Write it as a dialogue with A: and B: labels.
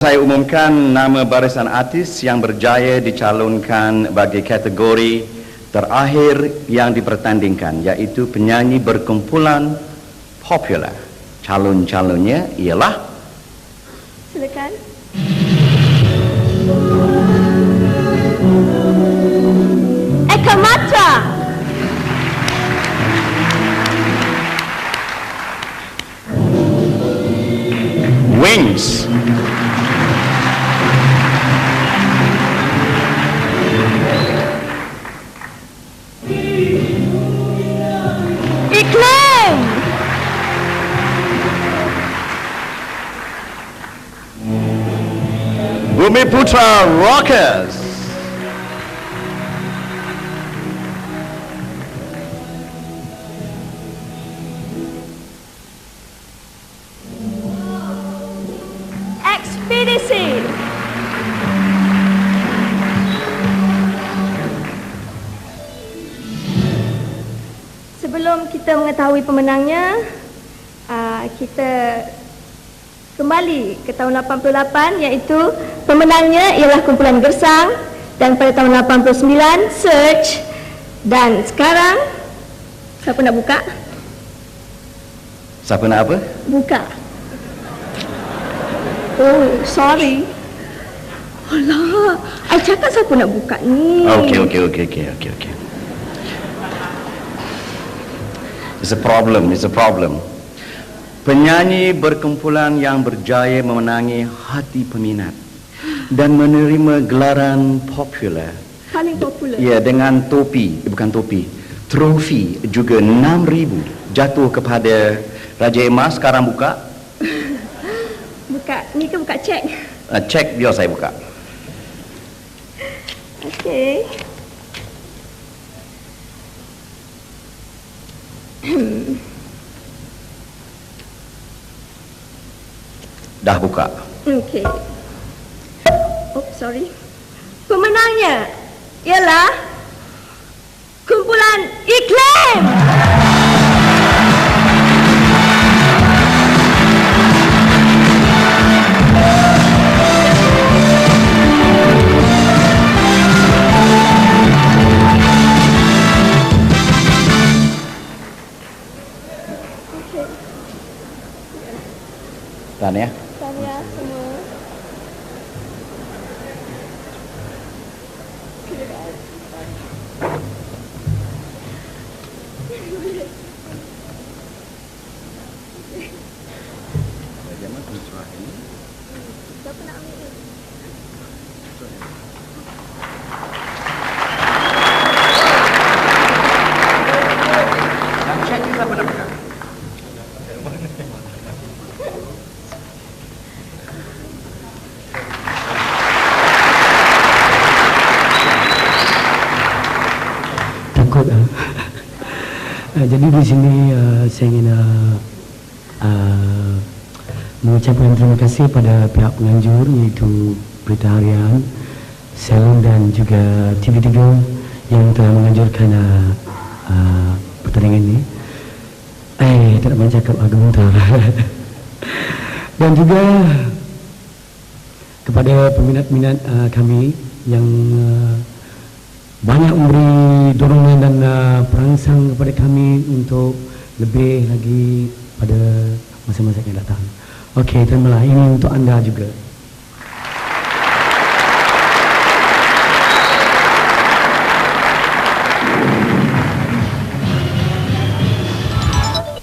A: Saya umumkan nama barisan artis yang berjaya dicalonkan bagi kategori terakhir yang dipertandingkan iaitu penyanyi berkumpulan popular. Calon-calonnya ialah
B: Silakan. Eka Matra.
A: Wings. Bumi Putra Rockers.
B: Sebelum kita mengetahui pemenangnya, uh, kita kembali ke tahun 88 iaitu pemenangnya ialah kumpulan Gersang dan pada tahun 89 Search dan sekarang siapa nak buka?
A: Siapa nak apa?
B: Buka. Oh, sorry. Alah, I cakap siapa nak buka ni?
A: Okey, okey, okey, okey, okey, okey. It's a problem, it's a problem. Penyanyi berkumpulan yang berjaya memenangi hati peminat dan menerima gelaran popular.
B: Paling popular.
A: Ya, dengan topi, bukan topi, trofi juga 6000 jatuh kepada Raja Emas sekarang buka.
B: Buka, ni ke buka cek?
A: Uh, cek biar saya buka.
B: Okey.
A: Dah buka.
B: Okey. Oh, sorry. Pemenangnya ialah kumpulan Iklim.
A: Dan ya.
B: Siapa nak ambil ni?
A: Dan cek ni siapa nak buka?
C: takut ah. Uh, jadi di sini uh, saya ingin uh, uh, mengucapkan terima kasih pada pihak penganjur iaitu Berita Harian, Selon dan juga TV3 yang telah menganjurkan uh, uh, pertandingan ini. Eh, tak nak cakap agak muntah. dan juga kepada peminat-minat uh, kami yang uh, banyak memberi dorongan dan uh, perangsang kepada kami untuk lebih lagi pada masa-masa yang datang. Okey, terimalah ini untuk anda juga.